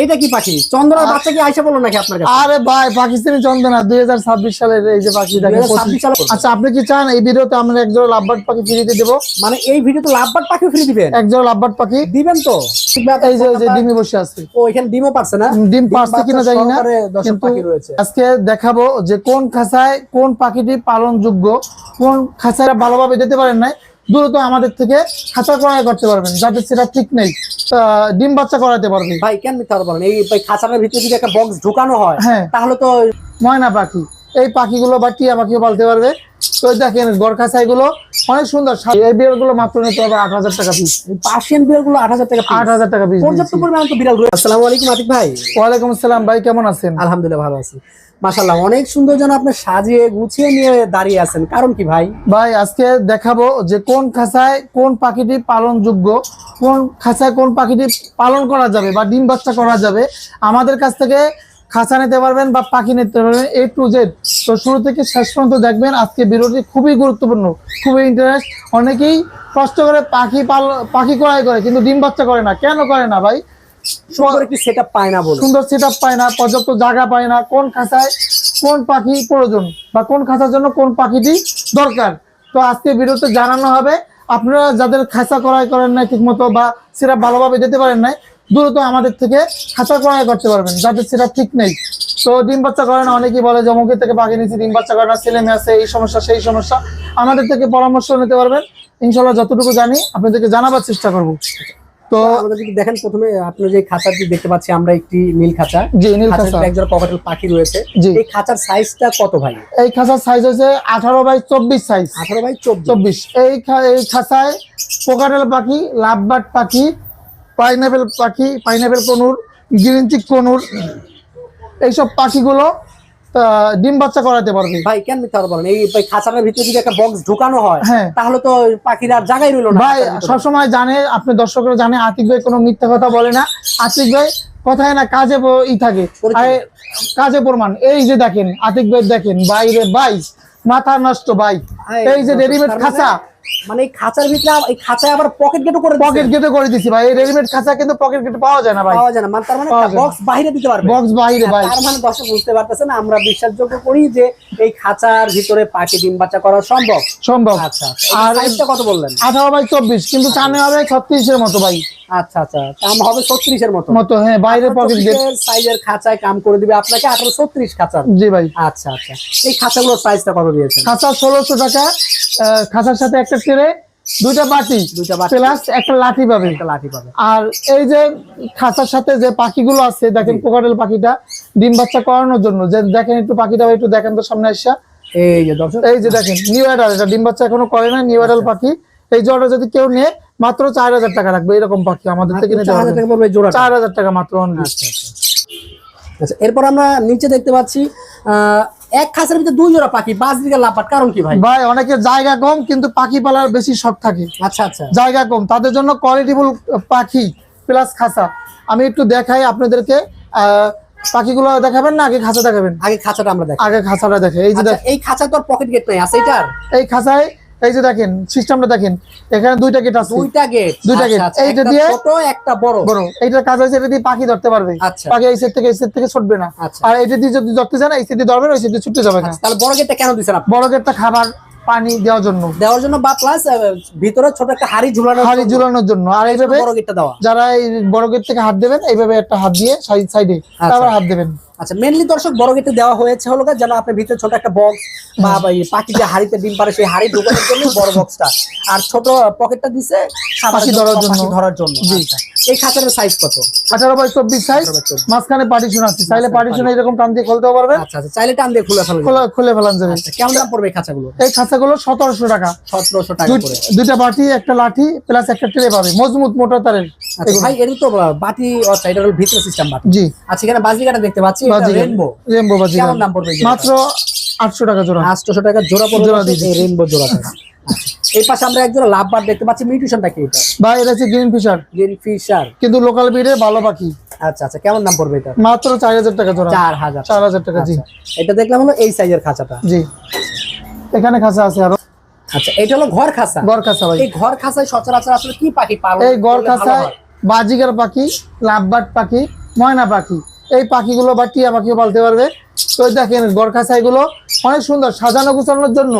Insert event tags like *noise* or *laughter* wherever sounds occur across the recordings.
এইটা কি পাখি? চন্দ্রার বাচ্চা কি আইসা বলো নাকি আপনার কাছে? আরে ভাই পাকিস্তানি চন্দনা দুই হাজার ছাব্বিশ সালের এই যে পাখি দেখেন 2026 আচ্ছা আপনি কি চান এই ভিডিওতে আমরা একজোড়া লাভবার্ড পাখি ফ্রিতে দেবো? মানে এই ভিডিওতে লাভবাট পাখি ফ্রি দিবেন? একজোড়া লাভবার্ড পাখি। দিবেন তো? এই যে এই যে ডিমে বসে আছে। ও এখানে ডিমও পারছে না? ডিম পারছে কিনা জানি না কিন্তু আজকে দেখাবো যে কোন খাঁচায় কোন পাখিটি পালন যোগ্য কোন খাঁচায় ভালোভাবে যেতে পারেন নাই। দ্রুত আমাদের থেকে খাঁচা ক্রয় করতে পারবেন যাদের সেটা ঠিক নেই ডিম বাচ্চা করাতে পারবে। ভাই কেন মিথ্যা বলেন? এই খাঁচাটার ভিতরে যদি একটা বক্স ঢুকানো হয় হ্যাঁ। তাহলে তো ময়না পাখি এই পাখিগুলো বা টিয়া পাখিও পালতে পারবে। তো দেখেন গড় খাঁচাইগুলো অনেক সুন্দর। এই বিয়ারগুলো মাত্র নিতে হবে আট হাজার টাকা পিস পার্সিয়ান বিড়ালগুলো আট হাজার টাকা আট হাজার টাকা পিস পর্যাপ্ত পরিমাণে তো বিড়াল আসসালামু আলাইকুম আতিক ভাই। ওয়ালাইকুম আসসালাম ভাই কেমন আছেন? আলহামদুলিল্লাহ ভালো আছি। মাশাল্লাহ অনেক সুন্দর যেন আপনি সাজিয়ে গুছিয়ে নিয়ে দাঁড়িয়ে আছেন। কারণ কি ভাই? ভাই, আজকে দেখাবো যে কোন খাঁচায় কোন পাখিটি পালন যোগ্য কোন খাঁচায় কোন পাখিটি পালন করা যাবে বা ডিম বাচ্চা করা যাবে। আমাদের কাছ থেকে খাঁচা নিতে পারবেন বা পাখি নিতে পারবেন এ টু জেড তো শুরু থেকে শেষ পর্যন্ত দেখবেন আজকে ভিডিওটি খুবই গুরুত্বপূর্ণ, খুবই ইন্টারেস্ট অনেকেই কষ্ট করে পাখি পাল, পাখি ক্রয় করে, কিন্তু ডিম বাচ্চা করে না। কেন করে না ভাই? সুন্দর একটি সেট পায় না বলে সুন্দর সেট পায় না পর্যাপ্ত জায়গা পায় না কোন খাঁচায় কোন পাখি প্রয়োজন বা কোন খাঁচার জন্য কোন পাখিটি দরকার। তো আজকে ভিডিওতে জানানো হবে আপনারা যাদের খাঁচা ক্রয় করেন নাই বা সেটা ভালোভাবে যেতে পারেন নাই দ্রুত আমাদের থেকে খাঁচা ক্রয় করতে পারবেন যাদের সেটা ঠিক নেই। তো ডিম বাচ্চা করে না অনেকেই বলে যে অমুকের থেকে পাখি নিচ্ছি ডিম বাচ্চা করে না ছেলে মেয়ে আছে এই সমস্যা সেই সমস্যা। আমাদের থেকে পরামর্শ নিতে পারবেন। ইনশাল্লাহ যতটুকু জানি আপনাদেরকে জানাবার চেষ্টা করব। তো দেখেন প্রথমে আপনি যে খাঁচাটি দেখতে পাচ্ছি আমরা একটি নীল খাঁচা। জি নীল খাঁচা। পাখি রয়েছে। এই খাঁচার সাইজটা কত ভাই? এই খাঁচার সাইজ হচ্ছে আঠারো বাই চব্বিশ সাইজ আঠারো বাই চোদ্দ চব্বিশ। এই খা- এই খাঁচায় পোকাটেল পাখি লাভবার্ড পাখি পাইনাপেল পাখি pineapple conure green cheek conure এইসব পাখিগুলো ডিম বাচ্চা করাতে পারবে। ভাই কেন মিথ্যা বলেন? এই খাঁচাটার ভিতরে যদি একটা বক্স ঢুকানো হয় হ্যাঁ। তাহলে তো পাখিরা আর জায়গায় রইল না ভাই সবসময় জানে আপনি দর্শকরা জানে আতিক ভাই কোনো মিথ্যা কথা বলে না। আতিক ভাই কথায় না কাজে ই থাকে। কাজে প্রমাণ। এই যে দেখেন আতিক ভাই দেখেন বাইরে বাই মাথা নষ্ট ভাই। ভাই, এই যে রেডিমেড মানে- খাঁচা। মানে এই খাঁচার ভিতরে এই খাঁচায় আবার পকেট গেটও করে পকেট গেটে করে দিছি ভাই। এই রেডিমেড খাঁচা কিন্তু পকেট গেটে পাওয়া যায় না ভাই। পাওয়া যায় না। মানে তার মানে না। বক্স বাইরে দিতে পারবে। বক্স বাইরে ভাই। তার মানে দর্শক বুঝতে পারতেছেন আমরা বিশ্বাসযোগ্য করি যে এই খাঁচার ভিতরে পাখি ডিম বাচ্চা করা সম্ভব? সম্ভব। আচ্ছা আর আর সাইজটা কত বললেন? আঠারো বাই চব্বিশ কিন্তু চানে হবে ছত্রিশের মতো ভাই। আচ্ছা আচ্ছা। দাম হবে ছত্রিশের মতো। মতো হ্যাঁ বাইরে পকেট গেট সাইজের খাঁচায় কাম করে দিবে আপনাকে আঠারো ছত্রিশ খাঁচার। জি ভাই। আচ্ছা আচ্ছা। এই খাঁচাগুলোর সাইজটা কত দিয়েছেন? খাঁচা ষোলোশো টাকা আহ, খাঁচার সাথে একটা ট্রে দুইটা বাটি দুইটা বাটি। প্লাস একটা লাঠি পাবে। একটা লাঠি পাবে। আর এই যে খাঁচার সাথে যে পাখিগুলো আছে দেখেন কোকাটেল পাখিটা ডিম বাচ্চা করানোর জন্য। যে দেখেন একটু পাখিটা একটু দেখেন তো সামনে আসা। এই যে দর্শক। এই যে দেখেন নিউ অ্যাডাল এটা ডিম বাচ্চা এখনও করে না নিউ অ্যাডাল পাখি। এই জোড়াটা যদি কেউ নেয় মাত্র চার হাজার টাকা রাখবে এরকম পাখি আমাদের থেকে নিতে চার হবে চার হাজার টাকা মাত্র। আচ্ছা আচ্ছা। আচ্ছা এরপর আমরা নিচে দেখতে পাচ্ছি আহ, এক খাঁচার ভিতরে দুই জোড়া পাখি পাঁচ দিকে লাপাট কারণ কি ভাই? ভাই অনেকে জায়গা কম কিন্তু পাখি পালার বেশি শখ থাকে। আচ্ছা আচ্ছা। জায়গা কম। তাদের জন্য কোয়ালিটিফুল পাখি প্লাস খাঁচা আমি একটু দেখাই আপনাদেরকে পাখিগুলো দেখাবেন না? আগে খাঁচা দেখাবেন। আগে খাঁচাটা আমরা দেখি আগে খাঁচাটা দেখে। এই যে আচ্ছা এই খাঁচা তো পকেট গেট নাই আছে এটার? এই খাঁচায় এই যে দেখেন সিস্টেমটা দেখেন এখানে দুইটা গেট আছে। দুইটা গেট দুইটা gate। এইটা দিয়ে- ছোট একটা বড়। বড়। এইটার কাজ হয়েছে এটা দিয়ে পাখি ধরতে পারবে। আচ্ছা। পাখি এই সেট থেকে এই সেট থেকে ছুটবে না। আচ্ছা। আর এটা দিয়ে যদি ধরতে চান এই সেট দিয়ে ধরবেন ওই সেট দিয়ে ছুটতে যাবে না। তাহলে বড় গেটটা কেন দিছেন আপনি? বড় গেটটা খাবার পানি দেওয়ার জন্য। দেওয়ার জন্য বা প্লাস ভিতরে ছোট একটা হাড়ি ঝুলানো হাড়ি ঝুলানোর জন্য। আর এইভাবে বড় গেটটা দেওয়া। যারা এই বড় গেট থেকে হাত দেবেন এইভাবে একটা হাত দিয়ে সাইড সাইডে তারপর হাত দেবেন। আচ্ছা মেনলি দর্শক বড় গেটে দেওয়া হয়েছে হলো যেন আপনার ভিতরে ছোট একটা বক্স বা পাখি যে হাড়িতে ডিম পারে সেই হাড়ি ঢোকানোর জন্য বড় বক্সটা আর ছোট পকেটটা দিছে পাখি ধরার জন্য। ধরার জন্য। আচ্ছা। এই খাঁচাটার সাইজ কত? আঠারো বাই চব্বিশ সাইজ 18 by 24 মাঝখানে পার্টিশন আছে। চাইলে পার্টিশন এরকম টান দিয়ে খুলতেও পারবেন। আচ্ছা আচ্ছা চাইলে টান দিয়ে খুলে ফেলা খোলা খুলে ফেলান যাবে। আচ্ছা কেমন দাম পড়বে এই খাঁচাগুলো? এই খাঁচাগুলো সতেরোশো টাকা। সতেরোশো টাকা দুইটা বাটি একটা লাঠি প্লাস একটা ট্রে পাবে। মজবুত মোটা তারের। ভাই এটা তো আচ্ছা এটা হলো ভিতরে সিস্টেম বাটি জি। আচ্ছা এখানে বাজিকাটা দেখতে পাচ্ছি রেনবো রেমবো বাজি কেমন দাম পড়বে মাত্র আটশো টাকা জোড়া। আটশোশো টাকা জোড়া পড়বে জোড়া দিয়ে রেনবো জোড়াটা *laughs* আচ্ছা, এই পাশে আমরা একজন দেখতে পাচ্ছি মিউটেশনটা কি এটা? বা এটা হচ্ছে গ্রিন ফিশার গ্রিন ফিশার কিন্তু লোকাল বিডে ভালো পাখি আচ্ছা আচ্ছা কেমন দাম পড়বে এটা? মাত্র চার হাজার টাকা জোড়া। চার হাজার। চার হাজার টাকা জি। আচ্ছা, এটা দেখলাম হলো এই সাইজের খাঁচাটা। জি। এখানে খাঁচা আছে আরও। আচ্ছা এটা হলো ঘর খাঁচা। গড় খাঁচা ভাই। এই ঘর খাঁচায় সচরাচর আসলে কি পাখি পালন এই ভালো খাঁচায় বাজিগার পাখি লাভবাট পাখি ময়না পাখি। এই পাখিগুলো বা টিয়া পাখিও পালতে পারবে। তো দেখেন গড়খাসাইগুলো অনেক সুন্দর সাজানো গোছানোর জন্য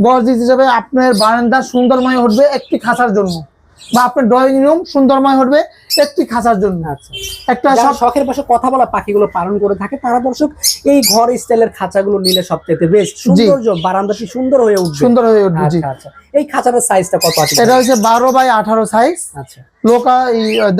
গর্জিত হিসেবে আপনার বারান্দা সুন্দরময় উঠবে একটি খাঁচার জন্য। বা আপনার ড্রয়িং রুম সুন্দরময় উঠবে একটি খাঁচার জন্য। আচ্ছা। একটা সব শখের পাশে কথা বলা পাখিগুলো পালন করে থাকে তারা দর্শক এই ঘর স্টাইলের খাঁচাগুলো নিলে সবচেয়ে বেস্ট সৌন্দর্য বারান্দাটি সুন্দর হয়ে উঠবে। সুন্দর হয়ে উঠবে আচ্ছা আচ্ছা। এই খাঁচাটার সাইজটা কত আছে? এটা হচ্ছে বারো বাই আঠারো সাইজ আচ্ছা। লোকা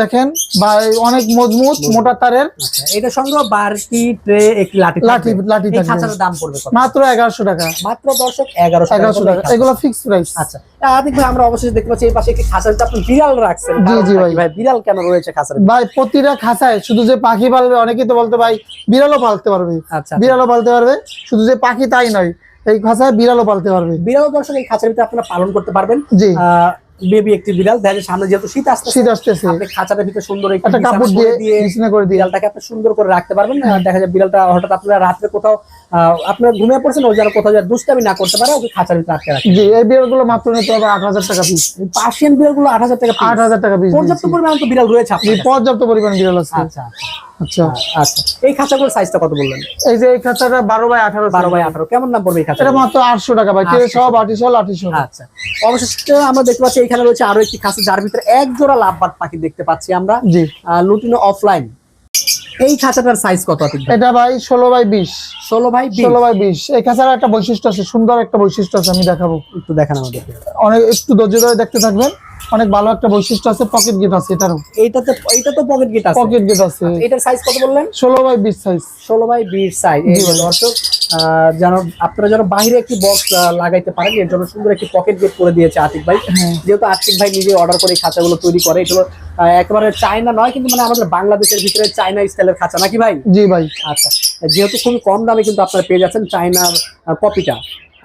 দেখেন বা অনেক মজবুত মোটা তারের। আচ্ছা এটা সঙ্গে বারটি ট্রে একটি লাঠি লাঠি। লাঠি খাঁচাটার দাম পড়বে কত? মাত্র এগারোশো টাকা। মাত্র দর্শক এগারোশো এগারোশো টাকা। এগুলো ফিক্স প্রাইস আচ্ছা আদিক ভাই আমরা অবশ্যই দেখতে পাচ্ছি এই পাশে একটি খাঁচা আপনি বিড়াল রাখছেন। জি, জি ভাই। ভাই। বিড়াল কেন রয়েছে খাঁচার ভাই প্রতিটা খাঁচায় শুধু যে পাখি পালবে অনেকেই তো বলতে ভাই বিড়ালও পালতে পারবে। আচ্ছা। বিড়ালও পালতে পারবে। শুধু যে পাখি তাই নয় এই খাঁচায় বিড়ালও পালতে পারবে। বিড়াল দর্শক এই খাঁচার ভিতরে আপনারা পালন করতে পারবেন। জি। বেবি একটি বিড়াল দেখা যায় সামনে যেহেতু শীত আসছে শীত আসতেছে। আপনি খাঁচাটার ভিতরে সুন্দর একটা কাপড় দিয়ে বিছানা করে দিয়ে। বিড়ালটাকে আপনি সুন্দর করে রাখতে পারবেন। আর দেখা যায় বিড়ালটা হঠাৎ আপনারা রাত্রে কোথাও আহ, আপনারা ঘুমিয়ে পড়ছেন ও যেন কোথাও যেন দুষ্টামি না করতে পারে ওকে খাঁচার ভিতরে আটকে রাখেন জি এই বিড়ালগুলো মাত্র নিতে হবে আট হাজার টাকা পিস পার্সিয়ান বিড়ালগুলো আট হাজার টাকা piece। আট হাজার টাকা পিস পর্যাপ্ত পরিমাণ তো বিড়াল রয়েছে পর্যাপ্ত পরিমাণ বিড়াল আছে। আচ্ছা আচ্ছা। আচ্ছা আচ্ছা। এই খাঁচাগুলোর সাইজটা কত বললেন? এই যে এই খাঁচাটা বারো বাই আঠারো বারো বাই আঠারো। কেমন নাম পড়বে এই খাঁচা মাত্র আটশো টাকা ভাই। আচ্ছা। আমরা দেখতে পাচ্ছি এখানে রয়েছে আরও একটি খাঁচা যার ভিতরে এক জোড়া লাভবাট পাখি দেখতে পাচ্ছি আমরা। জি। লুটিনো অফলাইন এই খাঁচাটার সাইজ কত এটা ভাই ষোলো বাই বিশ। ষোলো ভাই ষোলো বাই বিশ। এই খাঁচার একটা বৈশিষ্ট্য আছে সুন্দর একটা বৈশিষ্ট্য আছে আমি দেখাবো। একটু দেখান আমাদের অনেক একটু ধৈর্য ধরে দেখতে থাকবেন। অনেক ভালো একটা বৈশিষ্ট্য আছে পকেট গেট আছে এটারও। এইটাতে এইটা তো পকেট গেট আছে? পকেট গেট আছে। এটার সাইজ কত বললেন? ষোলো বাই বিশ সাইজ ষোলো বাই বিশ সাইজ এই দর্শক যেন আপনারা যেন বাইরে একটি বক্স লাগাইতে পারেন এর জন্য সুন্দর একটি পকেট গেট করে দিয়েছে আতিক ভাই। হ্যাঁ। যেহেতু আতিক ভাই নিজে অর্ডার করে খাঁচাগুলো তৈরি করে এগুলো একেবারে চায়না নয় কিন্তু মানে আমাদের বাংলাদেশের ভিতরে চায়না স্টাইলের খাঁচা নাকি ভাই? জি ভাই। আচ্ছা যেহেতু খুবই কম দামে কিন্তু আপনারা পেয়ে যাচ্ছেন চায়নার কপিটা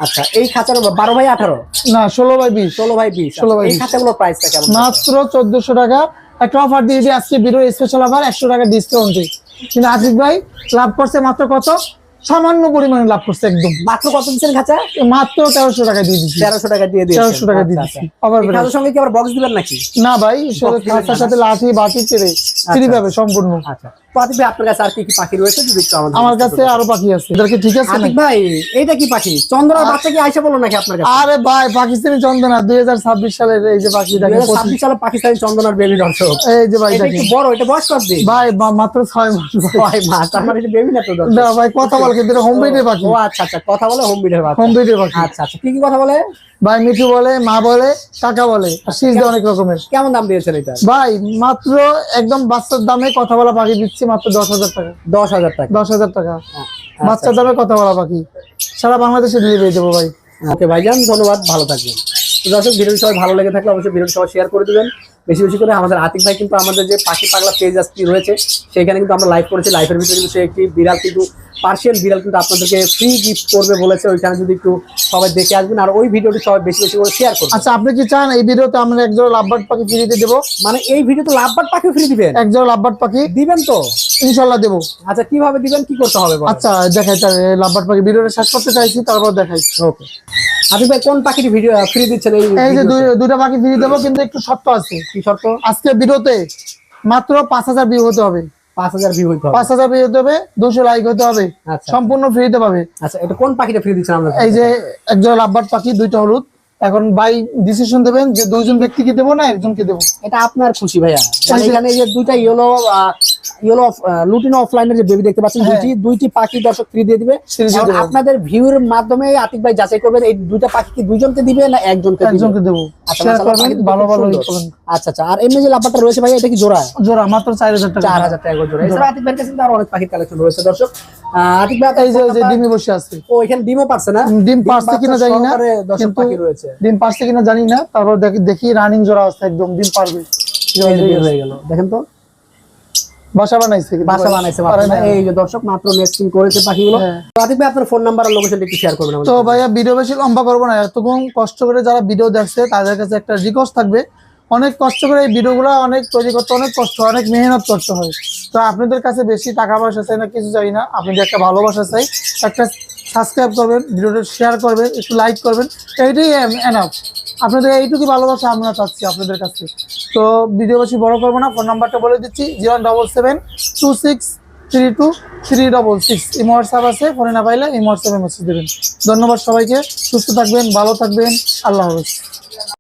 আচ্ছা এই খাঁচার বারো বাই আঠারো? না ষোলো বাই বিশ। ষোলো বাই বিশ 16 বাই এই 20 খাঁচাগুলোর প্রাইসটা কেমন? মাত্র চোদ্দশো টাকা। একটা অফার দিয়ে দিয়ে আজকে ভিডিও স্পেশাল অফার একশো টাকা ডিসকাউন্টে কিন্তু আজিজ ভাই লাভ করছে মাত্র কত? সামান্য পরিমাণে লাভ করছে একদম। মাত্র কত দিচ্ছেন খাঁচা? মাত্র তেরোশো টাকা দিয়ে দিচ্ছি। তেরোশো টাকা দিয়ে দিয়েছেন। তেরোশো টাকা দিয়ে আচ্ছা, দিচ্ছি। আচ্ছা। আবার সঙ্গে কি আবার বক্স দিবেন নাকি? না ভাই খাঁচার? সাথে লাঠি বাটি পেরে ফ্রি পাবে সম্পূর্ণ। আচ্ছা। আপনার কাছে আর কি কি পাখি রয়েছে যদি একটু আমাদের আমার কাছে আরও পাখি আছে। ঠিক আছে নাকি? ভাই এইটা কি পাখি? বাচ্চা কি আইসা বলো নাকি আপনার কাছে? আরে ভাই পাকিস্তানি চন্দনা সালের এই যে পাখি দেখেন পঁচিশ- ছাব্বিশ সালে পাকিস্তানি চন্দনার বেবি দর্শক এই যে ভাই এটা দেখেন। বড় এটা বয়স কত দিন? ভাই মাত্র ছয় মাস। ভাই। মাস তার মানে এটা বেবি না তো দর্শক? না ভাই কথা বল কিন্তু হোম বিটের পাখি। ও আচ্ছা আচ্ছা কথা বলে হোম হোম পাখি। আচ্ছা আচ্ছা কি কি কথা বলে? ভাই মিঠু বলে মা বলে কাকা বলে আর অনেক রকমের। কেমন দাম দিয়েছেন এটা? ভাই মাত্র একদম বাচ্চার দামে কথা বলা পাখি দিচ্ছি মাত্র দশ হাজার টাকা। দশ হাজার টাকা? দশ হাজার টাকা। আচ্ছা, বাচ্চার দামে কথা বলা পাখি। সারা বাংলাদেশে ডেলিভারি দেবো ভাই। ওকে ভাইজান ধন্যবাদ ভালো থাকবেন। তো দর্শক ভিডিওটি সবাই ভালো লেগে থাকলে অবশ্যই ভিডিওটি সবাই শেয়ার করে দিবেন। বেশি বেশি করে আমাদের আতিক ভাই কিন্তু আমাদের যে পাখি পাগলা পেজ আজকে রয়েছে সেখানে কিন্তু আমরা লাইভ করেছি। লাইভের ভিতরে কিন্তু সে একটি বিড়াল কিন্তু পার্সিয়ান বিড়াল কিন্তু আপনাদেরকে ফ্রি গিফট করবে বলেছে। ওইখানে যদি একটু সবাই দেখে আসবেন আর ওই ভিডিওটি সবাই বেশি বেশি করে শেয়ার করবেন আচ্ছা আপনি কি চান এই ভিডিওতে আমরা একজোড়া লাভবার্ড পাখি ফ্রিতে দেবো? মানে এই ভিডিওতে লাভবাট পাখি ফ্রি দিবেন? একজোড়া লাভবার্ড পাখি? দিবেন তো? ইনশাল্লাহ দেবো। আচ্ছা কীভাবে দিবেন কি করতে হবে আচ্ছা দেখাই তার লাভবার্ড পাখি ভিডিওটা শেষ করতে চাইছি তারপর দেখাই। ওকে ভাই কোন ভিডিও ফ্রি দিচ্ছেন এই এই যে দুইটা পাখি ফ্রি দেবো কিন্তু একটু শর্ত আছে। কি শর্ত? আজকে ভিডিওতে মাত্র পাঁচ হাজার ভিউ হতে হবে। পাঁচ হাজার ভিউ হইতে হবে। পাঁচ হাজার ভিউ হতে হবে দুশো লাইক হতে হবে। আচ্ছা। সম্পূর্ণ ফ্রিতে পাবে। আচ্ছা এটা কোন পাখিটা ফ্রি দিচ্ছেন আমরা এই যে একজন লাভবার্ড পাখি দুইটা হলুদ। এখন বাই ডিসিশন দেবেন যে দুইজন ব্যক্তিকে দেবো না একজনকে দেবো? এটা আপনার খুশি ভাইয়া। এখানে এই যে দুইটা ইয়েলো ইয়েলো লুটিনো অফলাইনের যে বেবি দেখতে পাচ্ছেন হ্যাঁ। দুইটি দুইটি পাখি দর্শক ফ্রি দিয়ে দিবে। আপনাদের ভিউর মাধ্যমে আতিক ভাই যাচাই করবেন এই দুইটা পাখি কি দুইজনকে দিবে না একজনকে একজনকে দেবো। আচ্ছা, ভালো ভালো ই আচ্ছা আচ্ছা আর এমনি যে লাভবারটা রয়েছে ভাই এটা কি জোড়া? জোড়া মাত্র চার হাজার টাকা। চার হাজার টাকা জোড়া। এছাড়া আতিক ভাইয়ের কাছে আরও অনেক পাখির কালেকশন রয়েছে দর্শক। ভাই এই যে যে ডিমে বসে আছে। ও এখানে ডিমও পারছে না? ডিম পারছে কিনা জানি না দর্শক কিন্তু ডিম পারছে কিনা জানি না তারপর দেখি দেখি রানিং জোড়া আছে একদম ডিম পারবে। এই যে বের হয়ে গেল। দেখেন তো। বাসা বানাইছে বাসা বানাইছে মাত্র। না। এই যে দর্শক মাত্র নেস্টিং করেছে পাখিগুলো হ্যাঁ। ভাই আপনার ফোন নাম্বার আর লোকেশনটা একটু শেয়ার করবেন তো ভাইয়া ভিডিও বেশি লম্বা করব না এতক্ষণ কষ্ট করে যারা ভিডিও দেখছে তাদের কাছে একটা রিকোয়েস্ট থাকবে। অনেক কষ্ট করে এই ভিডিওগুলো অনেক তৈরি করতে অনেক কষ্ট হয়, অনেক মেহনত করতে হয়। তো আপনাদের কাছে বেশি টাকা পয়সা চাই না কিছু চাই না। আপনাদের একটা ভালোবাসা চাই। একটা সাবস্ক্রাইব করবেন ভিডিওটা শেয়ার করবেন একটু লাইক করবেন। এইটাই এনাফ আপনাদের এইটুকু ভালোবাসা আমরা চাচ্ছি আপনাদের কাছে। তো ভিডিও বেশি বড় করব না ফোন নাম্বারটা বলে দিচ্ছি zero double seven two six three two three double six. এই হোয়াটসঅ্যাপ আছে ফোনে না পাইলে এই হোয়াটসঅ্যাপে মেসেজ দেবেন। ধন্যবাদ সবাইকে সুস্থ থাকবেন ভালো থাকবেন। আল্লাহ হাফেজ।